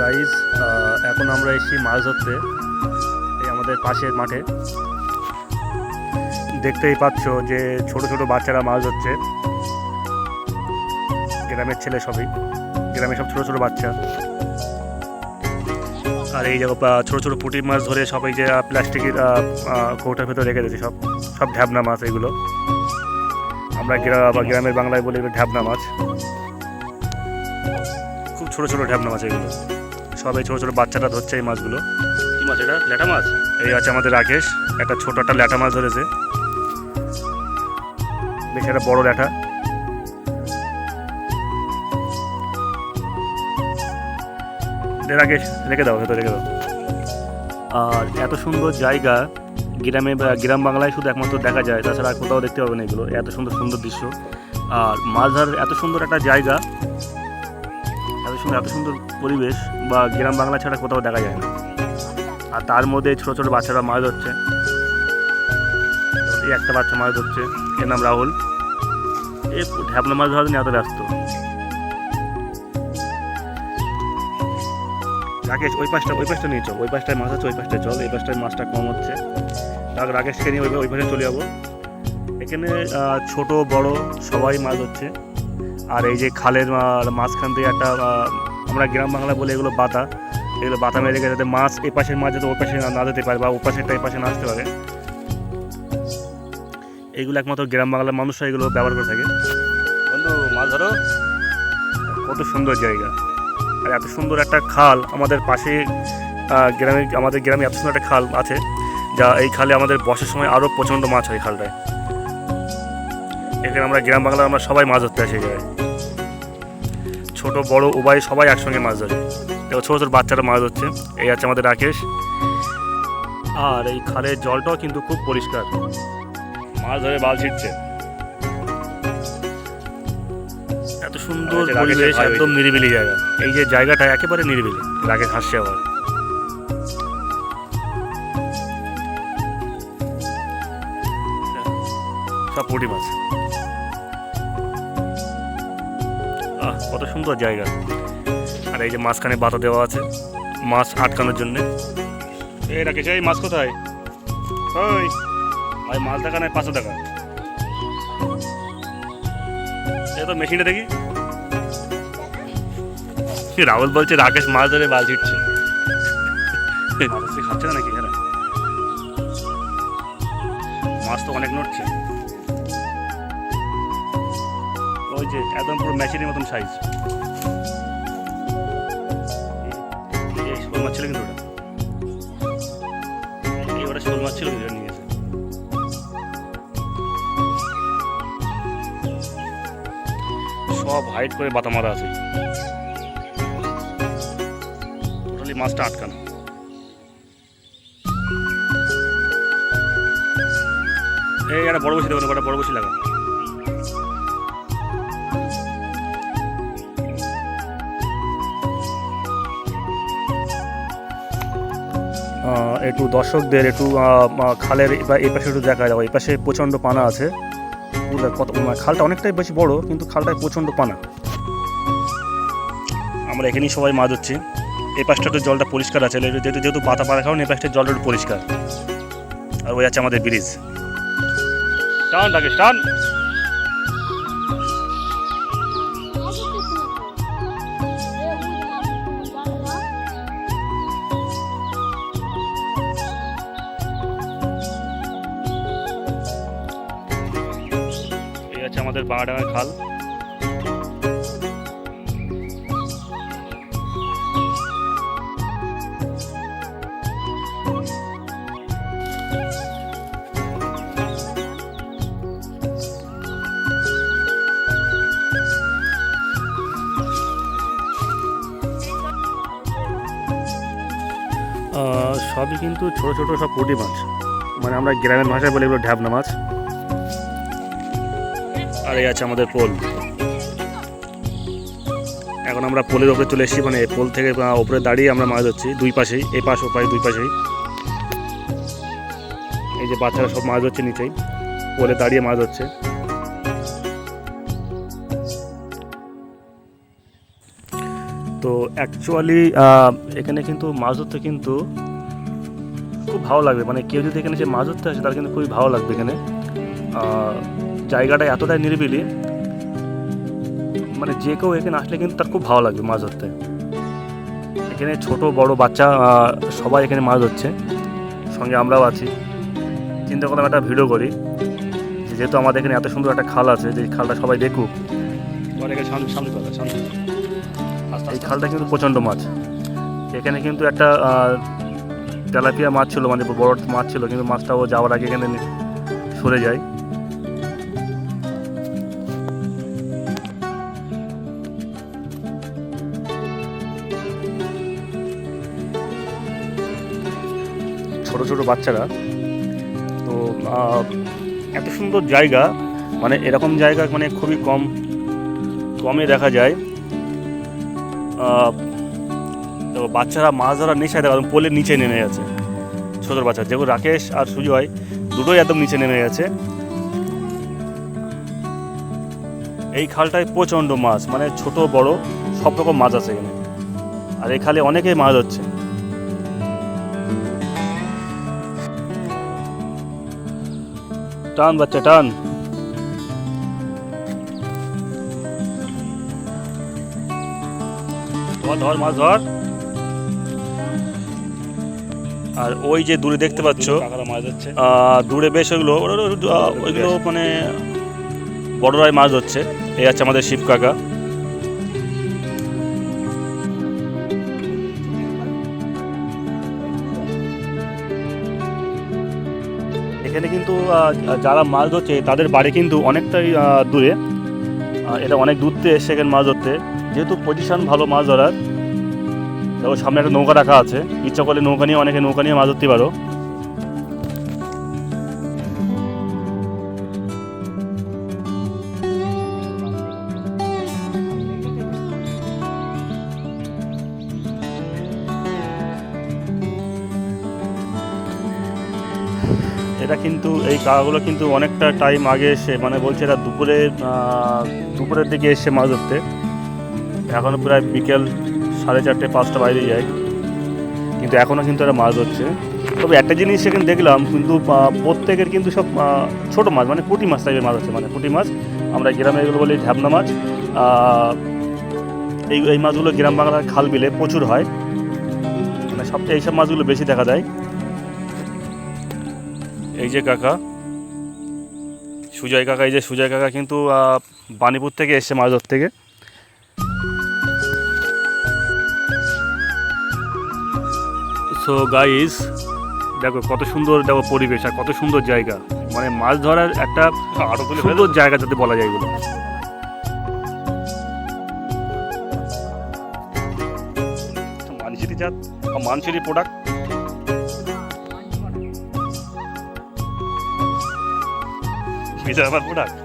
Guys এখন আমরা এসেছি মাছ ধরতে এই আমাদের পাশের মাঠে। দেখতেই পাচ্ছ যে ছোট ছোট বাচ্চারা মাছ ধরছে। গ্রামের ছেলে সবই গ্রামের সব ছোট ছোট বাচ্চা। আর এই পা- ছোট ছোট পুঁটি মাছ ধরে সব এই যে প্লাস্টিকের কৌটার ভেতরে রেখে দিয়েছে, সব সব ঢ্যাবনা মাছ এগুলো। আমরা বা গ্রামের বাংলায় বলি ঢ্যাবনা মাছ। খুব ছোট ছোট ঢ্যাবনা মাছ এগুলো। সব এই ছোটো ছোট বাচ্চারা ধরছে এই মাছগুলো। কি মাছ এটা? ল্যাটা মাছ? এই আছে আমাদের রাকেশ। একটা ছোট একটা ল্যাটা মাছ ধরেছে। বেশ একটা বড় ল্যাটা। রাকেশ রেখে দাও ভেতরে রেখে দাও। আর এত সুন্দর জায়গা গ্রামে বা গ্রাম বাংলায় শুধু একমাত্র দেখা যায় তাছাড়া আর কোথাও দেখতে পাবেন এগুলো। এত সুন্দর সুন্দর দৃশ্য। আর মাছ ধরার এত সুন্দর একটা জায়গা সুন্দর এত সুন্দর পরিবেশ বা গ্রাম বাংলা ছাড়া কোথাও দেখা যায় না। আর তার মধ্যে ছোটো ছোটো বাচ্চারা মাছ ধরছে। এই একটা বাচ্চা মাছ ধরছে, এর নাম রাহুল। এ ঢ্যাপলা মাছ ধরার জন্য এত ব্যস্ত। রাকেশ, ওই পাশটা ওই পাশটা নিয়ে চল, ওই পাশটায় মাছ আছে, ওই পাশটায় চল, এই পাশটায় মাছটা কম হচ্ছে। তার রাকেশকে নিয়ে ওই ওই পাশে চলে যাব। এখানে ছোট, বড় সবাই মাছ হচ্ছে আর এই যে খালের মাঝখান দিয়ে একটা আমরা গ্রাম বাংলা বলে এগুলো বাতা এগুলো বাতা মেরে রেখে যাতে মাছ এই পাশের মাছ যাতে ওই পাশে না- যেতে পারে বা ও পাশেরটা এই পাশে না আসতে পারে। এগুলো একমাত্র গ্রাম বাংলার মানুষরা এগুলো ব্যবহার করে থাকে। বন্ধু, মাছ ধরো। কত সুন্দর জায়গা। আর এত সুন্দর একটা খাল আমাদের পাশে গ্রামে, আমাদের গ্রামে এত সুন্দর একটা খাল আছে, যা এই খালে আমাদের বর্ষার সময় আরও প্রচণ্ড মাছ হয় খালটায়। এখানে আমরা গ্রাম বাংলার আমরা সবাই মাছ ধরতে আসি জায়গায় ছোট বড় উভয় সবাই একসঙ্গে মাছ ধরে। দেখো ছোটো ছোটো বাচ্চারা মাছ ধরছে। এই আছে আমাদের রাকেশ। আর এই খালের জলটাও কিন্তু খুব পরিষ্কার। মাছ ধরে বাল ছিটছে এত সুন্দর পরিবেশ একদম নিরিবিলি জায়গা। এই যে জায়গাটা একেবারে নিরিবিলি। রাকেশ হাসছে আবার। সব পুঁটি মাছ। আহ, কত সুন্দর জায়গা। আর এই যে মাঝখানে বাতা দেওয়া আছে, মাছ আটকানোর জন্য। এই রাকেশ, এই মাছ কোথায়? ওই, ভাই, মাছ দেখা নাই পাঁচশো টাকা। এই তো মেশিনটা দেখি। রাহুল বলছে, রাকেশ মাছ ধরে বাল ছিটছে। খাচ্ছে না নাকি হ্যাঁ। মাছ তো অনেক নড়ছে। ওই যে একদম পুরো ম্যাচের মতন সাইজ শোল মাছ ছিল কিন্তু ওটা। ওটা শোল মাছ ছিল নিয়ে সব হাইট করে বাতা মারা আছে। টোটালি মাছটা আটকানো। এই একটা বড় বসি দেবো না একটা বড় বসি লাগা একটু দর্শকদের একটু খালের এই পাশে একটু দেখা যাবে এই পাশে প্রচণ্ড পানা আছে। কত মানে খালটা অনেকটাই বেশি বড়, কিন্তু খালটায় প্রচণ্ড পানা। আমরা এখানেই সবাই মাছ হচ্ছি এই পাশটা একটু জলটা পরিষ্কার আছে। যেহেতু, যেহেতু- পাতা পাতা খাওয়ান এই পাশটার জলটা একটু পরিষ্কার। আর ওই আছে আমাদের ব্রিজ। টান রাকেশ টান আছে আমাদের বাগাডাঙ্গা খাল। সবই কিন্তু ছোট ছোট সব পুঁটি মাছ। মানে আমরা গ্রামের ভাষায় বলি এগুলো ঢ্যাবনা মাছ। আর এই আছে আমাদের পোল। এখন আমরা পোলের ওপরে চলে এসেছি মানে পোল থেকে ওপরে দাঁড়িয়ে আমরা মাছ ধরছি, দুই পাশেই এই পাশ ও পাশ দুই পাশেই। এই যে বাচ্চারা সব মাছ ধরছে নিচেই, পোলে দাঁড়িয়ে মাছ ধরছে। তো অ্যাকচুয়ালি এখানে কিন্তু মাছ ধরতে কিন্তু খুব ভালো লাগবে। মানে কেউ যদি এখানে যে মাছ ধরতে আসে তার কিন্তু খুবই ভালো লাগবে এখানে। জায়গাটা এতটাই নিরিবিলি মানে যে কেউ এখানে আসলে কিন্তু তার খুব ভালো লাগবে মাছ ধরতে। এখানে ছোট বড় বাচ্চা সবাই এখানে মাছ ধরছে। সঙ্গে আমরাও আছি। চিন্তা করলাম একটা ভিডিও করি। যেহেতু আমাদের এখানে এত সুন্দর একটা খাল আছে যে খালটা সবাই দেখুক। এই খালটা কিন্তু প্রচণ্ড মাছ। এখানে কিন্তু একটা তেলাপিয়া মাছ ছিল মানে বড় মাছ ছিল কিন্তু মাছটা ও যাওয়ার আগে এখানে সরে যায়। ছোট ছোট বাচ্চারা। তো এত সুন্দর জায়গা মানে এরকম জায়গা মানে খুবই কম, কমে দেখা যায়। তো বাচ্চারা, মাছ ধরার নেশায় দেখা পোলের নিচে নেমে গেছে। ছোট বাচ্চা যেগুলো রাকেশ আর সুজয় দুটোই একদম নিচে নেমে গেছে। এই খালটায় প্রচণ্ড মাছ মানে ছোট, বড়, সব রকম মাছ আছে এখানে। আর এই খালে অনেকেই মাছ হচ্ছে টান বাচ্চা টান ধর ধর মাছ ধর। আর ওই যে দূরে দেখতে পাচ্ছ দূরে বেশ ওইগুলো ওইগুলো মানে বড়রাই মাছ ধরছে। এই আছে আমাদের শিব কাকা। এখানে কিন্তু যারা মাছ ধরছে, তাদের বাড়ি কিন্তু অনেকটাই দূরে। এটা অনেক দূর থেকে এসে এখানে মাছ ধরতে। যেহেতু পজিশন ভালো মাছ ধরার সামনে একটা নৌকা রাখা আছে। ইচ্ছা করলে নৌকা নিয়ে অনেকে নৌকা নিয়ে মাছ ধরতে পারো। এটা কিন্তু, এই কাকাগুলো কিন্তু অনেকটা টাইম আগে এসে মানে বলছে এরা দুপুরে দুপুরের দিকে এসে মাছ ধরতে। এখনও প্রায় বিকেল সাড়ে চারটে, পাঁচটা বাইরে যায়। কিন্তু এখনও কিন্তু এরা মাছ ধরছে। তবে একটা জিনিস সেখানে দেখলাম, কিন্তু প্রত্যেকের কিন্তু সব ছোট মাছ মানে পুঁটি মাছ টাইপের মাছ আছে। মানে পুঁটি মাছ, আমরা গ্রামে এগুলো বলি ঢ্যাবনা মাছ। এই এই মাছগুলো গ্রাম বাংলার খাল বিলে প্রচুর হয়। মানে সবচেয়ে এইসব মাছগুলো বেশি দেখা যায়। এই যে কাকা, সুজয় কাকা, এই যে সুজয় কাকা কিন্তু বানিপুর থেকে এসছে মাছ ধর থেকে। সো গাইস দেখো কত সুন্দর দেখো পরিবেশ আর কত সুন্দর জায়গা। মানে মাছ ধরার একটা সুন্দর জায়গা যাতে বলা যায় এগুলো মানসিরি জাত প্রোডাক্ট বিজয় আমার প্রোডাক্ট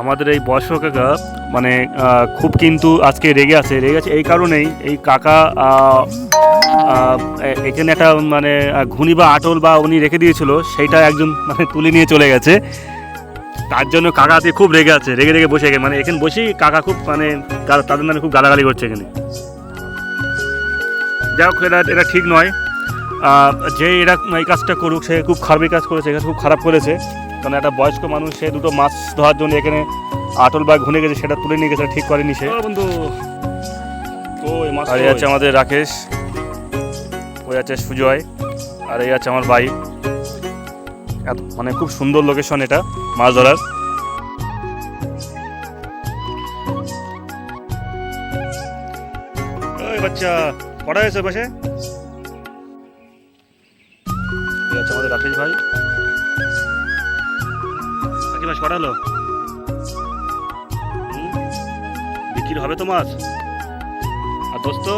আমাদের এই বয়স্ক কাকা মানে খুব কিন্তু আজকে রেগে আছে। রেগে আছে এই কারণেই এই কাকা এখানে একটা মানে ঘুনি বা আটল বা উনি রেখে দিয়েছিল সেইটা একজন মানে তুলে নিয়ে চলে গেছে। তার জন্য কাকাতে খুব রেগে আছে রেগে রেগে বসে গেছে। মানে এখানে বসেই কাকা খুব মানে তাদের নামে খুব গালাগালি করছে এখানে। যাই হোক এটা এটা ঠিক নয়। যে এরা এই কাজটা করুক সে খুব খারাপ কাজ করেছে এখানে খুব খারাপ করেছে। কারণ একটা বয়স্ক মানুষ সে দুটো মাছ ধরার জন্য এখানে আটল বা ঘুনে গেছে সেটা তুলে নিয়ে গেছে ঠিক করেনি সে। বন্ধু এই আছে আমাদের রাকেশ। ওই আছে সুজয় আর এই আছে আমার এত মানে খুব সুন্দর লোকেশন এটা, মাছ ধরার। বাচ্চা হয়েছে ভাই। কটা হলো? বিক্রি হবে তো মাছ? আর দোস্ত?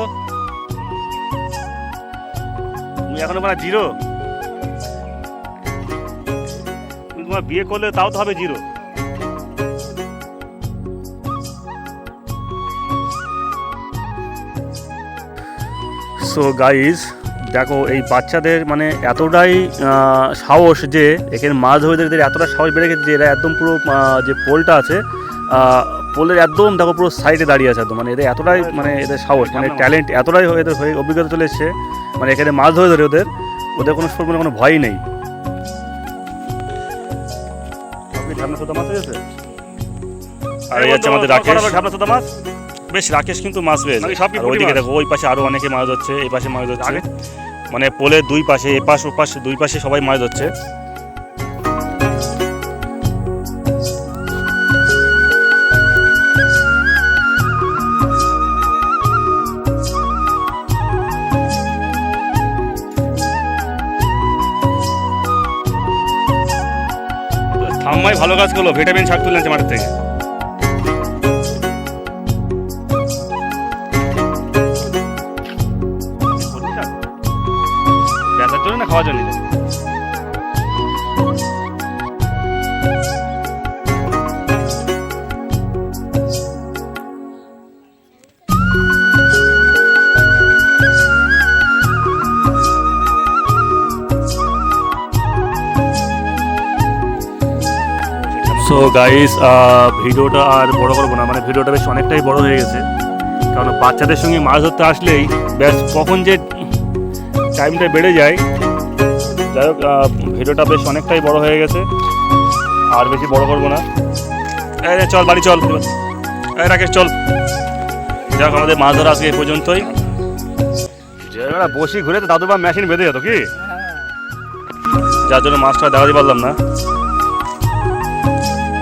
এখনও মানে জিরো? তোমার বিয়ে করলে তাও তো হবে জিরো। সো গাইজ দেখো, এই বাচ্চাদের মানে এতটাই সাহস যে এখানে মাছ ধরে এতটা সাহস বেড়ে গেছে যে এরা একদম পুরো যে পোলটা আছে পোলের একদম দেখো পুরো সাইডে দাঁড়িয়ে আছে একদম। মানে এদের এতটাই মানে এদের সাহস মানে ট্যালেন্ট এতটাই হয়ে- এদের হয়ে অভিজ্ঞতা চলে এসছে। মানে এখানে মাছ ধরে ধরে ওদের ওদের কোনো সময় কোনো ভয়ই নেই। আপনি সোদা মাছ হয়েছে? আর এই হচ্ছে আমাদের রাকেশ। ঝামনা সোদা মাছ? বেশ রাকেশ কিন্তু মাছ পেয়েছে ওইদিকে দেখো ওই পাশে আরও অনেকে মাছ ধরছে এই পাশে মাছ ধরছে। মানে পোলের দুই পাশে এ পাশ ও পাশে দুই পাশে সবাই মাছ ধরছে। ভালো কাজ করল ভিটামিন শাক তুলে আনছে মাঠের থেকে। সো গাইস ভিডিওটা আর বড় করব না। মানে ভিডিওটা বেশ অনেকটাই বড় হয়ে গেছে। কারণ বাচ্চাদের সঙ্গে মাছ ধরতে আসলেই ব্যাস কখন যে টাইমটা বেড়ে যায়। যাই হোক ভিডিওটা বেশ অনেকটাই বড় হয়ে গেছে। আর বেশি বড় করব না। এই চল বাড়ি চল। এই রাকেশ চল। যাক আমাদের মাছ ধরা আজকে এই পর্যন্তই। বসি ঘুরে তো দাদু বা মেশিন বেঁধে যেত কি? যার জন্য মাছটা দেখাতে পারলাম না।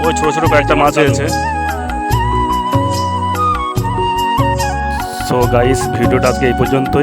ওই ছোট ছোট কয়েকটা মাছ হয়েছে সো গাইস ভিডিওটা আজকে এই পর্যন্তই।